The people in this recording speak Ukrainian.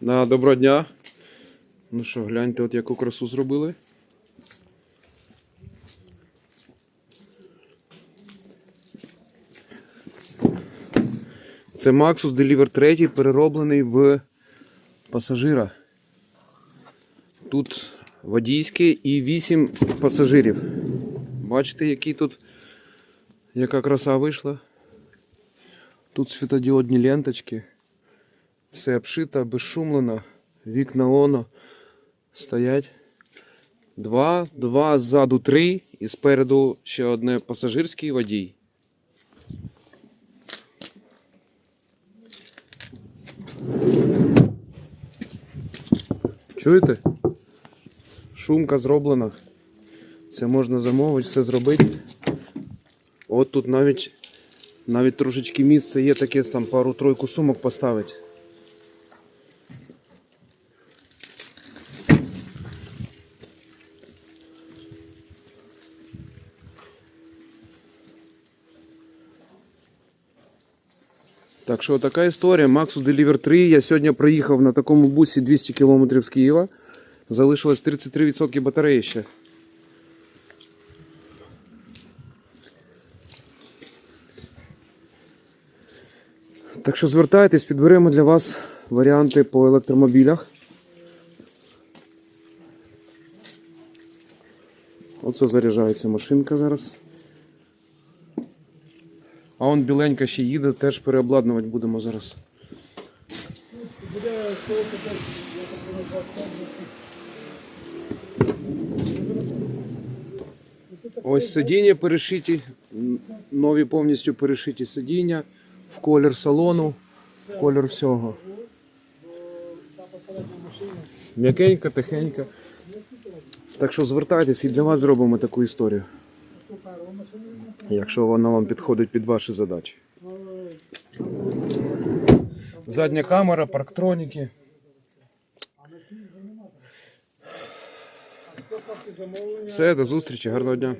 На доброго дня. Ну що, гляньте, от яку красу зробили. Це Maxus Deliver 3 перероблений в пасажира. Тут водійське і 8 пасажирів. Бачите, який тут яка краса вийшла? Тут світодіодні ленточки. Все обшито, безшумлено. Вікна оно стоять. Два, два, ззаду три і спереду ще одне пасажирський водій. Чуєте? Шумка зроблена. Це можна замовити, все зробити. От тут навіть навіть трошечки місце є таке, там пару-тройку сумок поставити. Так що така історія. Maxus Deliver 3. Я сьогодні проїхав на такому бусі 200 км з Києва. Залишилось 33% батареї ще. Так що звертайтесь, підберемо для вас варіанти по електромобілях. Оце заряджається машинка зараз. А он біленька ще їде, теж переобладнувати будемо зараз. Ось сидіння перешиті, нові повністю перешиті сидіння в колір салону, в колір всього. М'якенька, тихенька. Так що звертайтесь і для вас зробимо таку історію. Якщо вона вам підходить під ваші задачі. Задня камера, парктроніки. Все, до зустрічі, гарного дня.